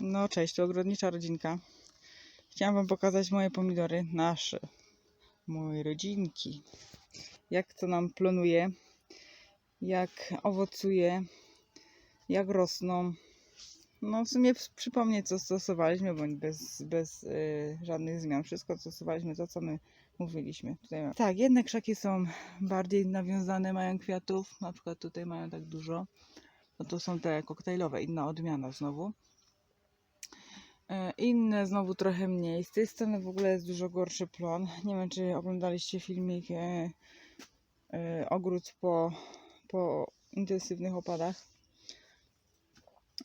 No cześć, to ogrodnicza rodzinka. Chciałam wam pokazać moje pomidory, nasze, moje rodzinki. Jak to nam plonuje, jak owocuje, jak rosną. No w sumie przypomnieć co stosowaliśmy, bądź bez, bez y, żadnych zmian. Wszystko stosowaliśmy to, co my mówiliśmy. Tutaj, tak, jedne krzaki są bardziej nawiązane, mają kwiatów, na przykład tutaj mają tak dużo. No to są te koktajlowe, inna odmiana znowu. E, Inne znowu trochę mniej. Z tej strony w ogóle jest dużo gorszy plon. Nie wiem, czy oglądaliście filmik e, e, ogród po, po intensywnych opadach.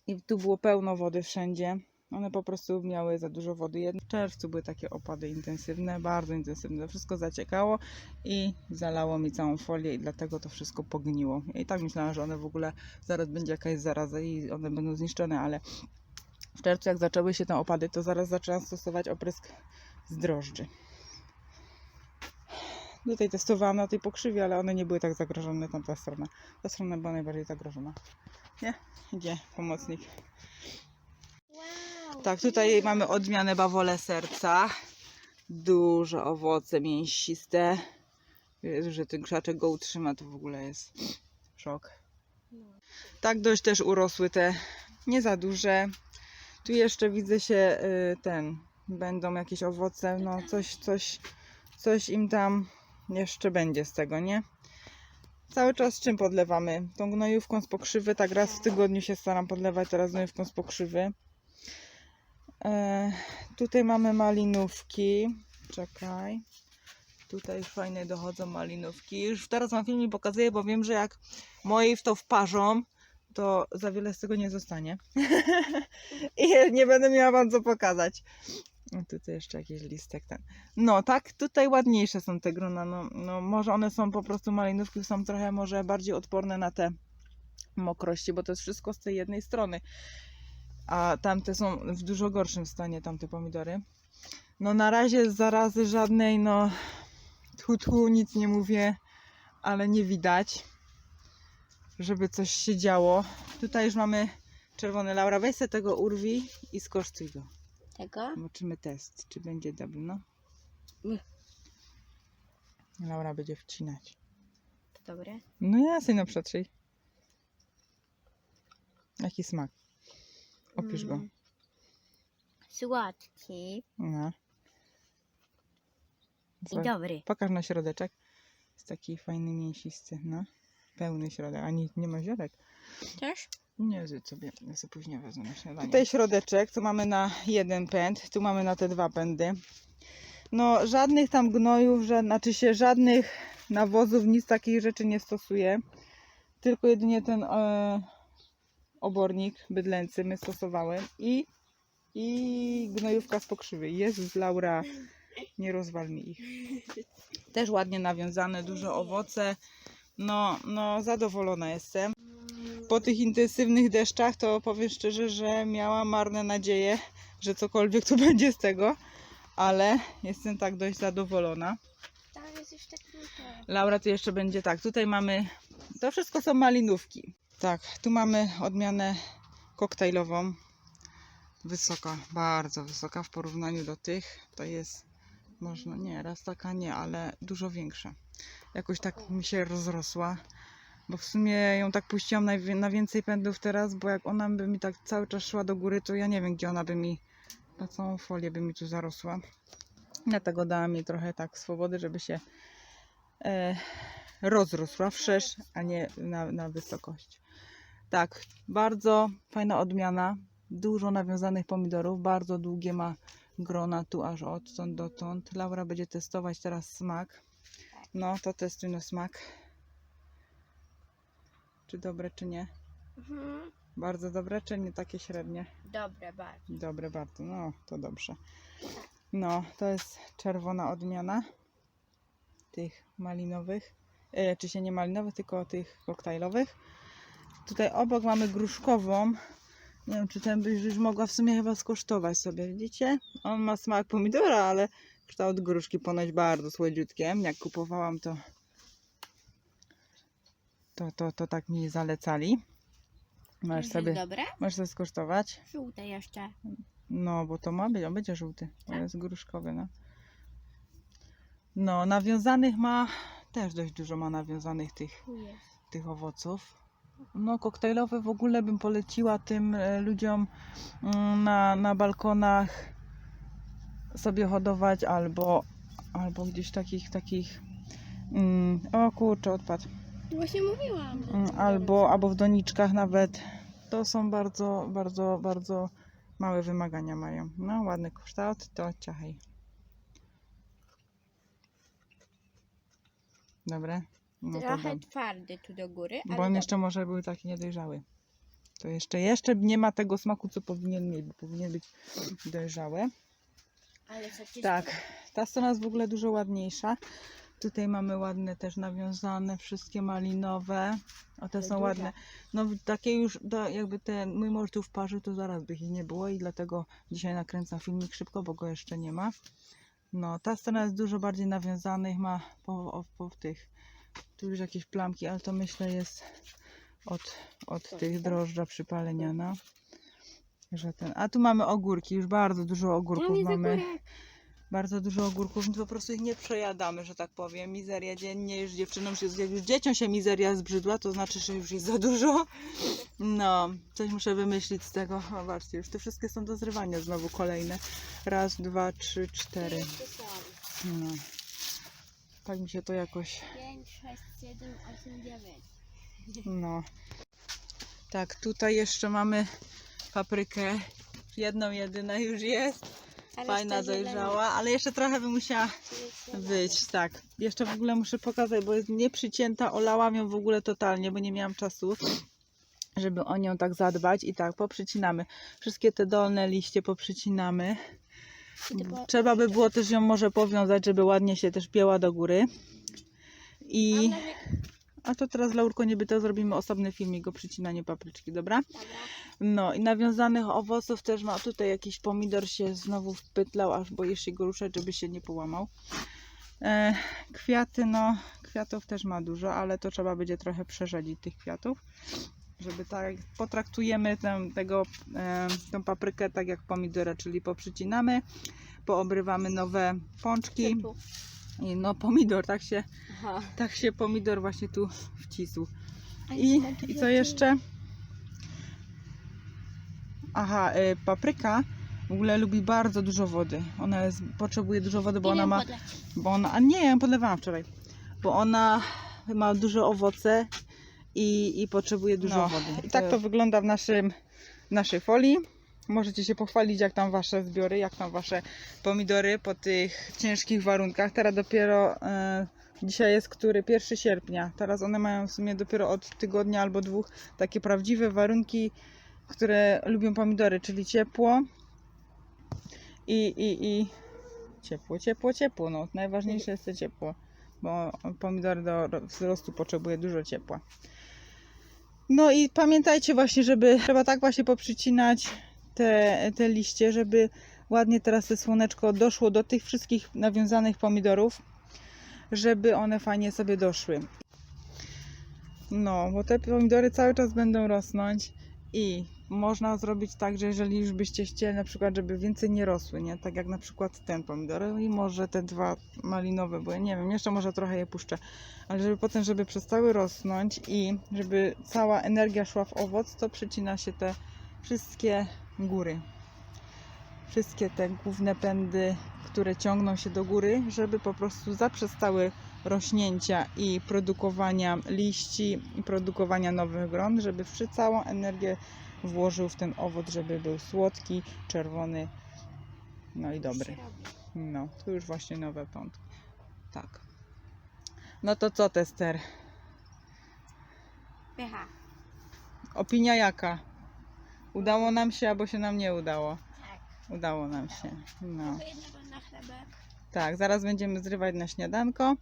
I tu było pełno wody wszędzie. One po prostu miały za dużo wody. W czerwcu były takie opady intensywne, bardzo intensywne. Wszystko zaciekało i zalało mi całą folię i dlatego to wszystko pogniło. I tak myślałam, że one w ogóle zaraz będzie jakaś zaraza i one będą zniszczone, ale w czerwcu jak zaczęły się te opady, to zaraz zaczęłam stosować oprysk z drożdży. Tutaj testowałam na tej pokrzywie, ale one nie były tak zagrożone, tamta strona. Ta strona była najbardziej zagrożona. Nie? Idzie pomocnik. Wow. Tak, tutaj mamy odmianę bawole serca. Duże owoce mięsiste. Jezu, że ten krzaczek go utrzyma, to w ogóle jest szok. Tak dość też urosły te, nie za duże. Tu jeszcze widzę się y, ten, będą jakieś owoce, no coś, coś, coś im tam jeszcze będzie z tego, nie? Cały czas czym podlewamy? Tą gnojówką z pokrzywy, tak raz w tygodniu się staram podlewać, teraz gnojówką z pokrzywy. E, tutaj mamy malinówki. Czekaj. Tutaj fajne dochodzą malinówki. Już teraz wam filmik pokazuję, bo wiem, że jak moi w to wparzą, to za wiele z tego nie zostanie. I nie będę miała wam co pokazać. O, Tutaj jeszcze jakiś listek ten. No tak, tutaj ładniejsze są te grona. No, no może one są po prostu malinówki, są trochę może bardziej odporne na te mokrości, bo to jest wszystko z tej jednej strony. A tamte są w dużo gorszym stanie, tamte pomidory. No na razie zarazy żadnej, no tchu, tchu, nic nie mówię, ale nie widać, żeby coś się działo. Tutaj już mamy czerwony Laura, weź sobie tego urwi i skosztuj go. Tego? Zobaczymy test, czy będzie dobry, no. Laura będzie wcinać. To dobre. No jasne, no przetrzyj. Jaki smak? Opisz go. Mm. Słodki No. i Zobacz. dobry. Pokaż na środeczek. Jest taki fajny, mięsisty, no. Pełny środek, a nie, ma środek. Też? Nie, zjedz sobie, ja sobie później wezmę na śniadanie. Tutaj środeczek, tu mamy na jeden pęd, tu mamy na te dwa pędy. No, żadnych tam gnojów, ża- znaczy się żadnych nawozów, nic takich rzeczy nie stosuję. Tylko jedynie ten e, obornik bydlęcy my stosowały i, i gnojówka z pokrzywy. Jezus, Laura, nie rozwal mi ich. Też ładnie nawiązane, duże owoce. No, no, zadowolona jestem po tych intensywnych deszczach to powiem szczerze, że miałam marne nadzieje, że cokolwiek tu będzie z tego, ale jestem tak dość zadowolona. Tam jest taki Laura tu jeszcze będzie tak, tutaj mamy, to wszystko są malinówki. Tak, tu mamy odmianę koktajlową. Wysoka, bardzo wysoka w porównaniu do tych. To jest, można, nie, raz taka nie, ale dużo większa. Jakoś tak mi się rozrosła. Bo w sumie ją tak puściłam na, na więcej pędów teraz, bo jak ona by mi tak cały czas szła do góry, to ja nie wiem, gdzie ona by mi, na całą folię by mi tu zarosła. Dlatego dałam jej trochę tak swobody, żeby się e, rozrosła wszerz, a nie na, na wysokość. Tak, bardzo fajna odmiana. Dużo nawiązanych pomidorów, bardzo długie ma grona tu aż odtąd dotąd. Laura będzie testować teraz smak. No, to testuj na smak. Czy dobre, czy nie? Mhm. Bardzo dobre, czy nie takie średnie? Dobre bardzo. Dobre bardzo, no to dobrze. No, to jest czerwona odmiana tych malinowych, e, czy się nie malinowych, tylko tych koktajlowych. Tutaj obok mamy gruszkową. Nie wiem, czy ten byś już mogła w sumie chyba skosztować sobie, widzicie? On ma smak pomidora, ale kształt gruszki ponoć bardzo słodziutkie. Jak kupowałam to, to, to, to tak mi zalecali. Możesz Jest sobie, dobre? możesz sobie skosztować. Żółte jeszcze. No, bo to ma być, on będzie żółty, bo Tak? jest gruszkowy, no. No, nawiązanych ma, też dość dużo ma nawiązanych tych, Tu jest. tych owoców. No, koktajlowe w ogóle bym poleciła tym e, ludziom mm, na, na balkonach sobie hodować albo, albo gdzieś takich, takich, mm, o kurczę, odpadł. Właśnie mówiłam. Mm, albo, albo w doniczkach nawet. To są bardzo, bardzo, bardzo małe wymagania mają. No, ładny kształt, to ciachaj. Dobre? No Trochę twardy tu do góry, Bo on jeszcze może był taki niedojrzały. To jeszcze, jeszcze nie ma tego smaku, co powinien mieć, bo powinien być dojrzały. Ale. Tak, ta strona jest w ogóle dużo ładniejsza. Tutaj mamy ładne też nawiązane, wszystkie malinowe. O, te Ale są duże. ładne. No takie już, do, jakby ten mój mąż tu wparzył, to zaraz by ich nie było i dlatego dzisiaj nakręcam filmik szybko, bo go jeszcze nie ma. No, ta strona jest dużo bardziej nawiązanych, ma po, po tych, tu już jakieś plamki, ale to myślę jest od, od tych drożdża przypalenia, no. Że ten, a tu mamy ogórki, już bardzo dużo ogórków jest mamy bardzo dużo ogórków, więc po prostu ich nie przejadamy, że tak powiem. Mizeria dziennie, już dziewczynom się, jak już dzieciom się mizeria zbrzydła, to znaczy, że już jest za dużo. No, coś muszę wymyślić z tego. Zobaczcie, już te wszystkie są do zrywania znowu kolejne. Raz, dwa, trzy, cztery. No. Tak mi się to jakoś, 5, 6, 7, 8, 9. no. Tak, tutaj jeszcze mamy paprykę. Jedną, jedyna już jest. Fajna, dojrzała, ale jeszcze trochę by musiała wyjść, tak. Jeszcze w ogóle muszę pokazać, bo jest nieprzycięta, olałam ją w ogóle totalnie, bo nie miałam czasu, żeby o nią tak zadbać. I tak, poprzycinamy. Wszystkie te dolne liście poprzycinamy. Trzeba by było też ją może powiązać, żeby ładnie się też pięła do góry. I, a to teraz Laurko niby to zrobimy osobny filmik o przycinaniu papryczki, dobra? No i nawiązanych owoców też ma tutaj jakiś pomidor się znowu wpytlał, aż boisz się go ruszać, żeby się nie połamał. E, kwiaty, no kwiatów też ma dużo, ale to trzeba będzie trochę przerzedzić tych kwiatów, żeby tak, potraktujemy tę, tego, e, tą paprykę tak jak pomidora, czyli poprzycinamy, poobrywamy nowe pączki. I no pomidor, tak się, Aha. tak się pomidor właśnie tu wcisł. I, i co jeszcze? Aha, y, papryka w ogóle lubi bardzo dużo wody. Ona jest, potrzebuje dużo wody, bo Nie ona ma. Bo ona, a nie, ja ją podlewałam wczoraj. Bo ona ma duże owoce i, i potrzebuje dużo No, wody. I tak to wygląda w naszym, w naszej folii. Możecie się pochwalić, jak tam wasze zbiory, jak tam wasze pomidory po tych ciężkich warunkach. Teraz dopiero e, dzisiaj jest który? 1 sierpnia. Teraz one mają w sumie dopiero od tygodnia albo dwóch takie prawdziwe warunki, które lubią pomidory, czyli ciepło i, i, i ciepło, ciepło, ciepło. No, najważniejsze jest to ciepło, bo pomidory do ro- wzrostu potrzebuje dużo ciepła. No i pamiętajcie właśnie, żeby trzeba tak właśnie poprzycinać te, te liście, żeby ładnie teraz te słoneczko doszło do tych wszystkich nawiązanych pomidorów, żeby one fajnie sobie doszły. No, bo te pomidory cały czas będą rosnąć i można zrobić tak, że jeżeli już byście chcieli na przykład, żeby więcej nie rosły, nie? Tak jak na przykład ten pomidor i może te dwa malinowe, bo ja nie wiem, jeszcze może trochę je puszczę, ale żeby potem, żeby przestały rosnąć i żeby cała energia szła w owoc, to przycina się te wszystkie góry. Wszystkie te główne pędy, które ciągną się do góry, żeby po prostu zaprzestały rośnięcia i produkowania liści i produkowania nowych gron, żeby całą energię włożył w ten owoc, żeby był słodki, czerwony, no i dobry. No, tu już właśnie nowe pątki. Tak. No to co, tester? Pycha. Opinia jaka? Udało nam się, albo się nam nie udało? Tak. Udało nam się. No. Tylko jednego na chlebek. Tak, zaraz będziemy zrywać na śniadanko.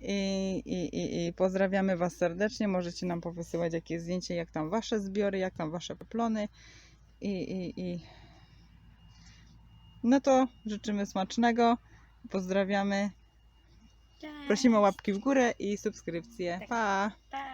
I, i, i, I pozdrawiamy Was serdecznie. Możecie nam powysyłać jakieś zdjęcie, jak tam Wasze zbiory, jak tam Wasze plony. I, i, i... No to życzymy smacznego. Pozdrawiamy. Cześć. Prosimy o łapki w górę i subskrypcję. Tak. Pa! Pa.